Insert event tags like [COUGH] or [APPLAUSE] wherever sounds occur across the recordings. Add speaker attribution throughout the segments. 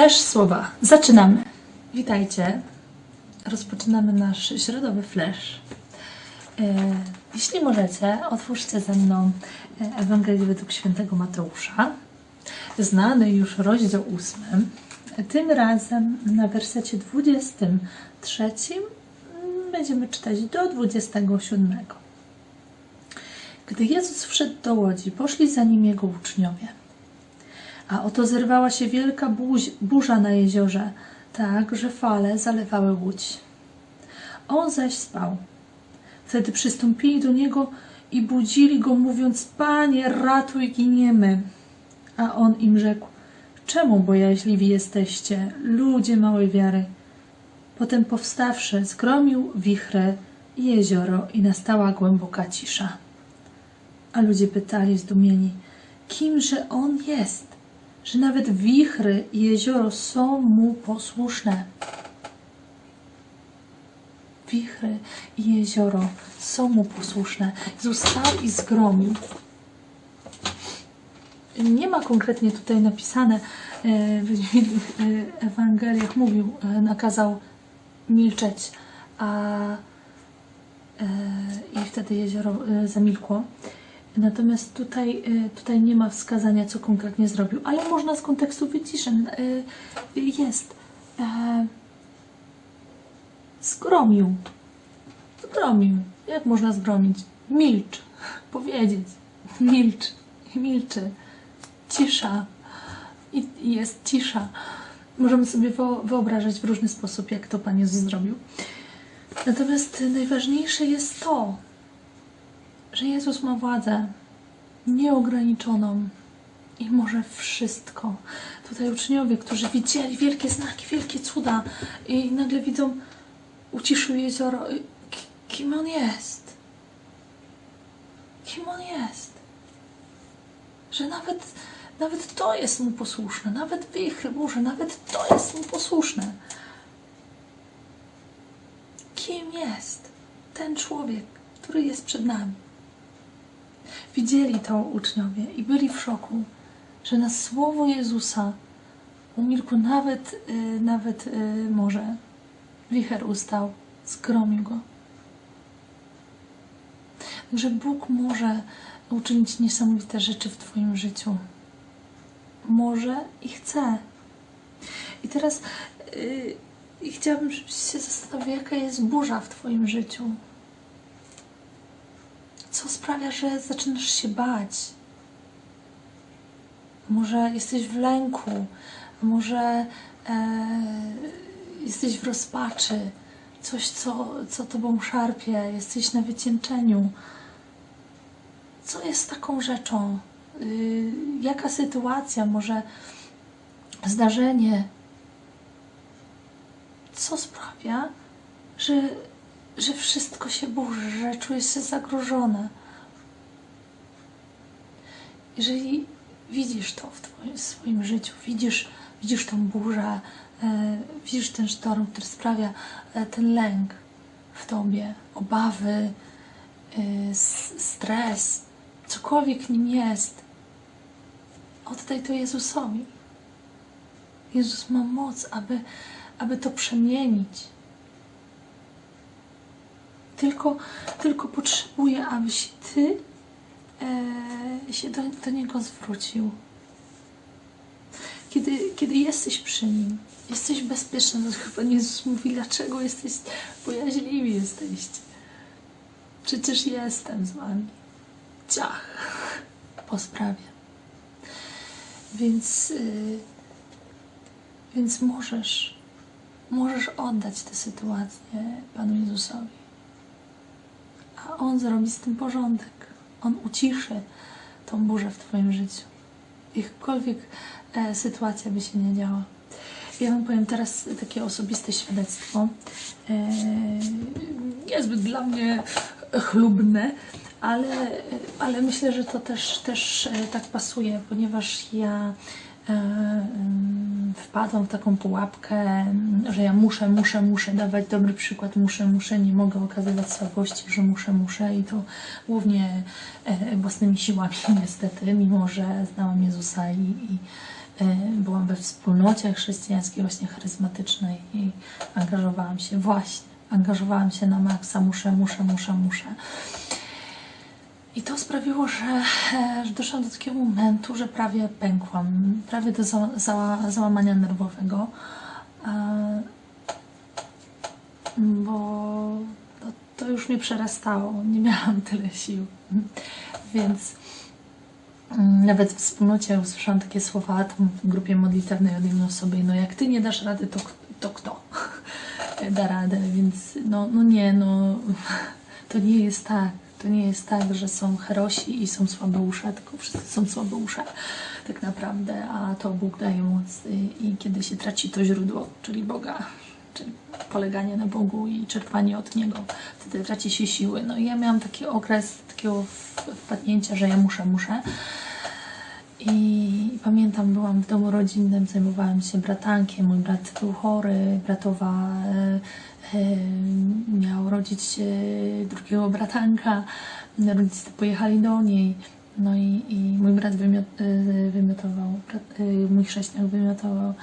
Speaker 1: Flash słowa. Zaczynamy. Witajcie. Rozpoczynamy nasz środowy flash. E, jeśli możecie, otwórzcie ze mną e, Ewangelię według świętego Mateusza. Znany już rozdział 8. Tym razem na wersecie 23 mm, będziemy czytać do 27. Gdy Jezus wszedł do łodzi, poszli za nim jego uczniowie. A oto zerwała się wielka burza na jeziorze, tak, że fale zalewały łódź. On zaś spał. Wtedy przystąpili do niego i budzili go, mówiąc: Panie, ratuj, giniemy. A on im rzekł: Czemu bojaźliwi jesteście, ludzie małej wiary? Potem powstawszy, zgromił wichrę i jezioro, i nastała głęboka cisza. A ludzie pytali zdumieni, kimże on jest, że nawet wichry i jezioro są mu posłuszne. Wichry i jezioro są mu posłuszne. Jezus stał i zgromił. Nie ma konkretnie tutaj napisane, e, w w Ewangeliach mówił, e, nakazał milczeć, a e, i wtedy jezioro e, zamilkło. Natomiast tutaj, e, tutaj nie ma wskazania, co konkretnie zrobił, ale można z kontekstu wyciszyć. Jest. Zgromił. Zgromił. Jak można zgromić? Milcz. Powiedzieć. Milcz. Milczy. Cisza. I jest cisza. Możemy sobie wyo- wyobrażać w różny sposób, jak to Pan Jezus zrobił. Natomiast najważniejsze jest to, że Jezus ma władzę nieograniczoną i może wszystko. Tutaj uczniowie, którzy widzieli wielkie znaki, wielkie cuda i nagle widzą, uciszył jezioro. Kim on jest? Kim on jest? Że nawet, nawet to jest mu posłuszne, nawet wichry, burze, nawet to jest mu posłuszne. Kim jest ten człowiek, który jest przed nami? Widzieli to uczniowie i byli w szoku, że na słowo Jezusa umilkło nawet, y, nawet y, morze. Wicher ustał, zgromił go. Także Bóg może uczynić niesamowite rzeczy w Twoim życiu. Może i chce. I teraz y, i chciałabym, żebyś się zastanowił, jaka jest burza w Twoim życiu. Co sprawia, że zaczynasz się bać? Może jesteś w lęku, może e, jesteś w rozpaczy, coś, co, co tobą szarpie, jesteś na wycieńczeniu. Co jest taką rzeczą? Y, jaka sytuacja, może zdarzenie? Co sprawia, że, że wszystko się burzy, że czujesz się zagrożona? jeżeli widzisz to w twoim, w swoim życiu, widzisz, widzisz tą burzę, e, widzisz ten sztorm, który sprawia e, ten lęk w tobie, obawy, e, stres, cokolwiek nim jest, oddaj to Jezusowi. Jezus ma moc, aby, aby to przemienić. Tylko, tylko potrzebuje, abyś ty e, się do, do Niego zwrócił. Kiedy, kiedy jesteś przy Nim, jesteś bezpieczny, to chyba Jezus mówi, dlaczego jesteś, bojaźliwi jesteście. Przecież jestem z Wami. Ciach, po sprawie. Więc, y, więc możesz, możesz oddać tę sytuację Panu Jezusowi a On zrobi z tym porządek. On uciszy tą burzę w Twoim życiu. Jakakolwiek e, sytuacja by się nie działa. Ja Wam powiem teraz takie osobiste świadectwo. E, niezbyt dla mnie chlubne, ale, ale myślę, że to też, też e, tak pasuje, ponieważ ja em, wpadłam w taką pułapkę, em, że ja muszę, muszę, muszę dawać dobry przykład, muszę, muszę, nie mogę okazywać słabości, że muszę, muszę i to głównie e, własnymi siłami [LAUGHS] niestety, mimo że znałam Jezusa i, i e, byłam we wspólnocie chrześcijańskiej, właśnie charyzmatycznej i angażowałam się właśnie, angażowałam się na maksa, muszę, muszę, muszę, muszę. I to sprawiło, że, e, że doszłam do takiego momentu, że prawie pękłam, prawie do za, za, załamania nerwowego, e, bo to, to już mnie przerastało, nie miałam tyle sił. Więc mm, nawet w wspólnocie usłyszałam takie słowa tam w grupie modlitewnej od jednej osoby, no jak ty nie dasz rady, to, to kto [LAUGHS] da radę, więc no, no nie, no to nie jest tak. To nie jest tak, że są herosi i są słabeusze, tylko wszyscy są słabeusze tak naprawdę, a to Bóg daje moc i, kiedy się traci to źródło, czyli Boga, czyli poleganie na Bogu i czerpanie od Niego, wtedy traci się siły. No i ja miałam taki okres takiego wpadnięcia, że ja muszę, muszę. I pamiętam, byłam w domu rodzinnym, zajmowałam się bratankiem. Mój brat był chory, bratowa e, e, miał rodzić e, drugiego bratanka. Rodzice pojechali do niej. No i, i mój brat wymiot, wymiotował, brat, mój chrześcijan wymiotował.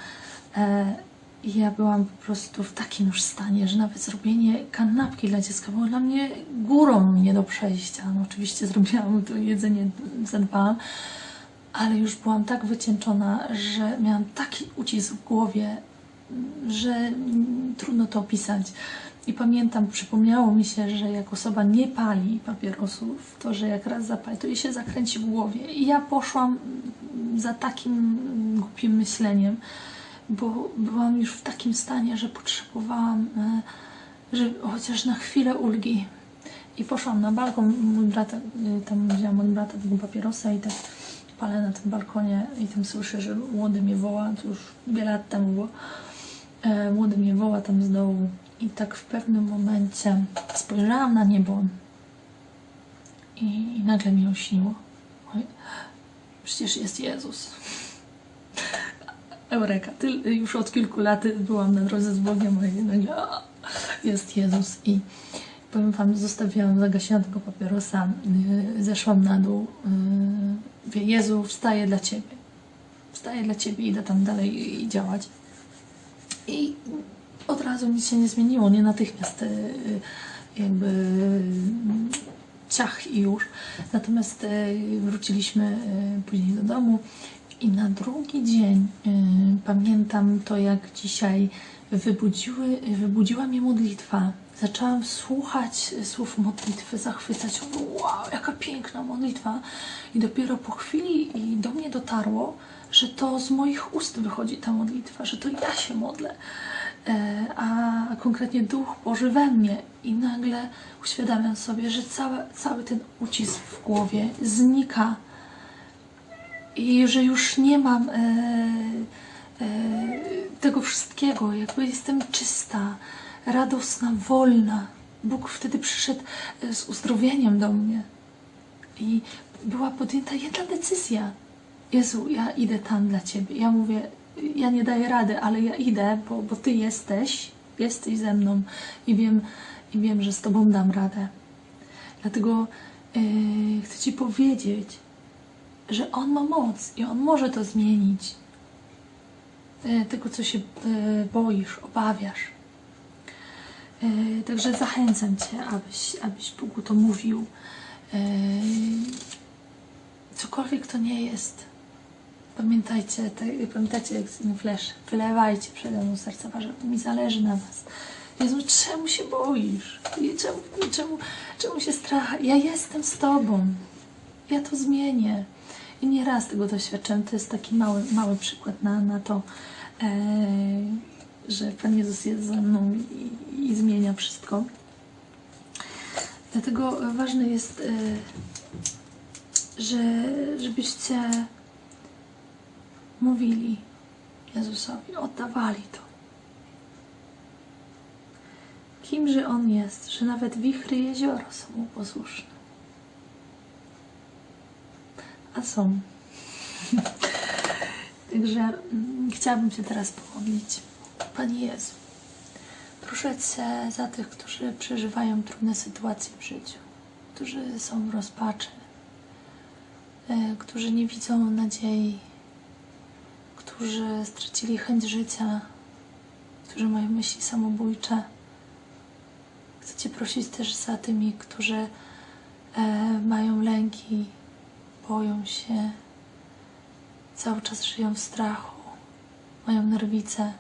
Speaker 1: E, ja byłam po prostu w takim już stanie, że nawet zrobienie kanapki dla dziecka było dla mnie górą nie do przejścia. No oczywiście zrobiłam to jedzenie, zadbałam, ale już byłam tak wycieńczona, że miałam taki ucisk w głowie, że trudno to opisać. I pamiętam, przypomniało mi się, że jak osoba nie pali papierosów, to że jak raz zapali, to jej się zakręci w głowie. I ja poszłam za takim głupim myśleniem, bo byłam już w takim stanie, że potrzebowałam, e, że chociaż na chwilę ulgi. I poszłam na balkon, mój brat, e, tam wzięłam od brata tego papierosa i tak palę na tym balkonie i tam słyszę, że młody mnie woła, to już wiele lat temu było. E, młody mnie woła tam z dołu i tak w pewnym momencie spojrzałam na niebo i, i nagle mi ośniło. Przecież jest Jezus. [LAUGHS] Eureka. Ty, już od kilku lat byłam na drodze z Bogiem, a nagle a, jest Jezus. I powiem Wam, zostawiłam, zagasiłam tego papierosa, yy, zeszłam na dół. Yy, wie, Jezu, wstaję dla Ciebie. Wstaję dla Ciebie, idę tam dalej i, i działać. I od razu nic się nie zmieniło, nie natychmiast yy, jakby ciach i już. Natomiast wróciliśmy później do domu i na drugi dzień pamiętam to, jak dzisiaj wybudziły, wybudziła mnie modlitwa. Zaczęłam słuchać słów modlitwy, zachwycać. Mówię, Wow, jaka piękna modlitwa. I dopiero po chwili do mnie dotarło, że to z moich ust wychodzi ta modlitwa, że to ja się modlę. E, a konkretnie Duch Boży we mnie i nagle uświadamiam sobie, że cały, cały ten ucisk w głowie znika i że już nie mam e, e, tego wszystkiego, jakby jestem czysta, radosna, wolna. Bóg wtedy przyszedł e, z uzdrowieniem do mnie i była podjęta jedna decyzja. Jezu, ja idę tam dla Ciebie. Ja mówię, ja nie daję rady, ale ja idę, bo, bo Ty jesteś, jesteś ze mną i wiem, i wiem, że z Tobą dam radę. Dlatego yy, chcę Ci powiedzieć, że On ma moc i On może to zmienić. Yy, tego, co się yy, boisz, obawiasz. Yy, także zachęcam Cię, abyś, abyś Bogu to mówił. Yy, cokolwiek to nie jest, pamiętajcie, te, pamiętajcie jak z flash, wylewajcie przede mną serca wasze, mi zależy na was. Jezu, czemu się boisz? Czemu, czemu, czemu się strach? Ja jestem z Tobą. Ja to zmienię. I nieraz tego doświadczyłem. To jest taki mały, mały przykład na, na to, e, że Pan Jezus jest ze mną i, i zmienia wszystko. Dlatego ważne jest, e, że, żebyście mówili Jezusowi, oddawali to. Kimże On jest, że nawet wichry jeziora są Mu posłuszne. A są. [LAUGHS] Także mm, chciałabym się teraz pomodlić. Panie Jezu, proszę Cię za tych, którzy przeżywają trudne sytuacje w życiu, którzy są w rozpaczy, e, którzy nie widzą nadziei, którzy stracili chęć życia, którzy mają myśli samobójcze. Chcę Cię prosić też za tymi, którzy e, mają lęki, boją się, cały czas żyją w strachu, mają nerwice.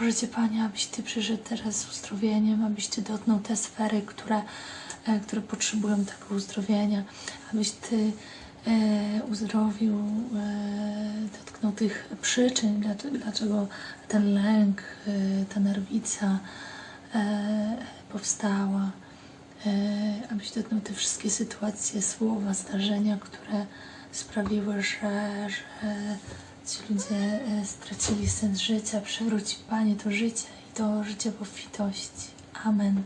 Speaker 1: Proszę Cię, Panie, abyś Ty przyszedł teraz z uzdrowieniem, abyś Ty dotknął te sfery, które, e, które potrzebują tego uzdrowienia, abyś Ty e, uzdrowił, e, dotknął tych przyczyn, dlaczego, ten lęk, e, ta nerwica e, powstała, e, abyś dotknął te wszystkie sytuacje, słowa, zdarzenia, które sprawiły, że, że ci ludzie e, stracili sens życia. Przywróć Panie to życie i to życie w obfitości. Amen.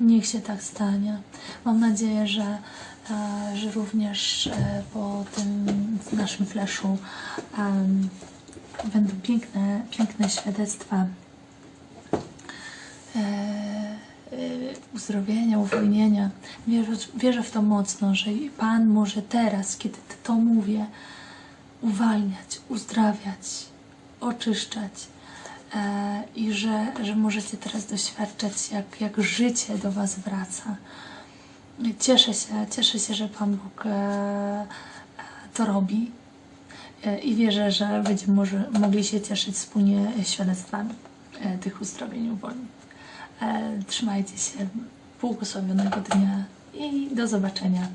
Speaker 1: Niech się tak stanie. Mam nadzieję, że, e, że również e, po tym naszym fleszu będą piękne, piękne świadectwa uzdrowienia, uwolnienia. Wierzę, wierzę w to mocno, że Pan może teraz, kiedy to mówię, uwalniać, uzdrawiać, oczyszczać e, i że, że możecie teraz doświadczać, jak, jak życie do Was wraca. Cieszę się, cieszę się, że Pan Bóg e, to robi e, i wierzę, że będziemy może, mogli się cieszyć wspólnie świadectwami e, tych uzdrowień, uwolnień. E, Trzymajcie się, błogosławionego dnia i do zobaczenia